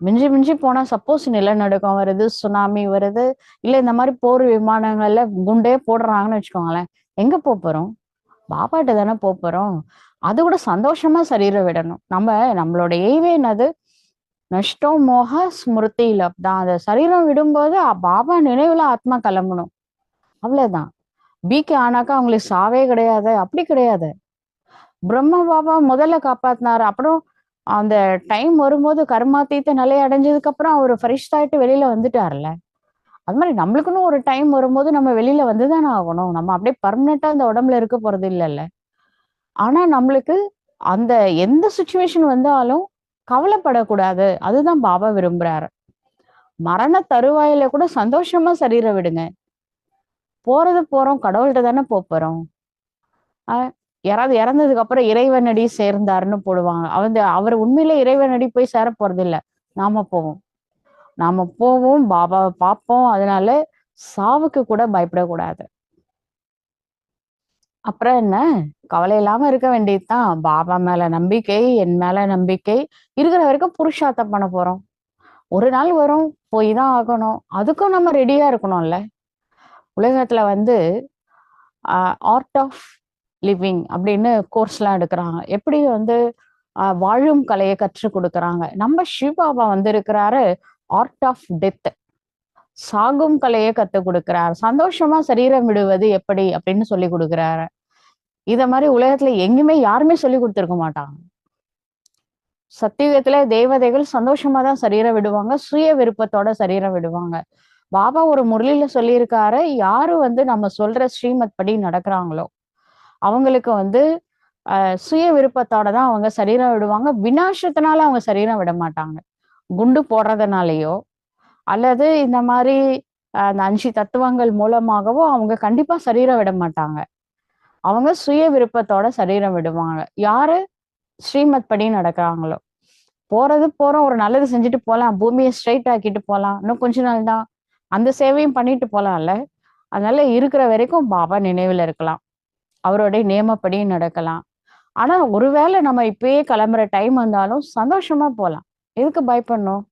மிஞ்சி மிஞ்சி போனா சப்போஸ் நிலநடுக்கம் வருது சுனாமி வருது இல்ல இந்த மாதிரி போர் விமானங்கள்ல குண்டே போடுறாங்கன்னு வச்சுக்கோங்களேன் எங்க போறோம்? பாப்பாட்ட தானே போறோம்? அது கூட சந்தோஷமா சரீரம் விடணும். நம்ம நம்மளோட எய்வே என்னது? நஷ்டம் மோக ஸ்மிருதி தான். அந்த சரீரம் விடும்போது பாபா நினைவுல ஆத்மா கிளம்பணும். அவ்வளவுதான். பிகே ஆனாக்கா அவங்களுக்கு சாவே கிடையாது. அப்படி கிடையாது. பிரம்ம பாபா முதல்ல காப்பாத்தினாரு. அப்புறம் அந்த டைம் வரும்போது கர்மாத்தீத்த நிலையை அடைஞ்சதுக்கு அப்புறம் அவர் ஃப்ரெஷ் வெளியில வந்துட்டார்ல அது மாதிரி நம்மளுக்குன்னு ஒரு டைம் வரும்போது நம்ம வெளியில வந்துதானே ஆகணும். நம்ம அப்படியே பர்மனெண்டா அந்த உடம்புல இருக்க போறது இல்லைல்ல. ஆனா நம்மளுக்கு அந்த எந்த சுச்சுவேஷன் வந்தாலும் கவலைப்படக்கூடாது. அதுதான் பாபா விரும்புறாரு. மரண தருவாயில கூட சந்தோஷமா சரீரை விடுங்க. போறது போறோம் கடவுள்கிட்ட தானே போறோம். ஆஹ் யாராவது இறந்ததுக்கு அப்புறம் இறைவனடி சேர்ந்தாருன்னு போடுவாங்க. அவன் அவர் உண்மையில இறைவனடி போய் சேர போறது இல்ல நாம போவோம். நாம போவோம் பாபாவை பார்ப்போம். அதனால சாவுக்கு கூட பயப்படக்கூடாது. அப்புறம் என்ன? கவலை இல்லாம இருக்க வேண்டியதுதான். பாபா மேல நம்பிக்கை என் மேல நம்பிக்கை. இருக்கிற வரைக்கும் புருஷார்த்தம் பண்ண போறோம். ஒரு நாள் வரும் போய் தான் ஆகணும். அதுக்கும் நம்ம ரெடியா இருக்கணும்ல. உலகத்துல வந்து ஆர்ட் ஆஃப் லிவிங் அப்படின்னு கோர்ஸ்லாம் எடுக்கிறாங்க. எப்படி வந்து வாழும் கலையை கற்றுக் கொடுக்கறாங்க. நம்ம சிவாபா வந்து இருக்கிறாரு ஆர்ட் ஆஃப் டெத் சாகும் கலையை கற்றுக் கொடுக்குறாரு. சந்தோஷமா சரீரம் விடுவது எப்படி அப்படின்னு சொல்லி கொடுக்கிறாரு. இத மாதிரி உலகத்துல எங்கேயுமே யாருமே சொல்லி கொடுத்துருக்க மாட்டாங்க. சத்தியுகத்துல தேவதைகள் சந்தோஷமா தான் சரீரம் விடுவாங்க. சுய விருப்பத்தோட சரீரம் விடுவாங்க. பாபா ஒரு முரளியில சொல்லியிருக்காரு யாரு வந்து நம்ம சொல்ற ஸ்ரீமத் படி நடக்கிறாங்களோ அவங்களுக்கு வந்து ஆஹ் சுய விருப்பத்தோட தான் அவங்க சரீரம் விடுவாங்க. வினாசத்தினால அவங்க சரீரம் விட மாட்டாங்க. குண்டு போடுறதுனாலயோ அல்லது இந்த மாதிரி ஆஹ் அந்த அஞ்சு தத்துவங்கள் மூலமாகவோ அவங்க கண்டிப்பா சரீரம் விட மாட்டாங்க. அவங்க சுய விருப்பத்தோட சரீரம் விடுவாங்க. யாரு ஸ்ரீமத் படி நடக்கிறாங்களோ. போறது போறோம் ஒரு நல்லது செஞ்சுட்டு போகலாம் பூமியை ஸ்ட்ரைட் ஆக்கிட்டு போகலாம் இன்னும் கொஞ்ச நாள் தான். அந்த சேவையும் பண்ணிட்டு போலாம்ல. அதனால இருக்கிற வரைக்கும் பாபா நினைவுல இருக்கலாம். அவருடைய நியமப்படி நடக்கலாம். ஆனா ஒருவேளை நம்ம இப்பயே கிளம்புற டைம் வந்தாலும் சந்தோஷமா போகலாம் எதுக்கு பயப்படணும்?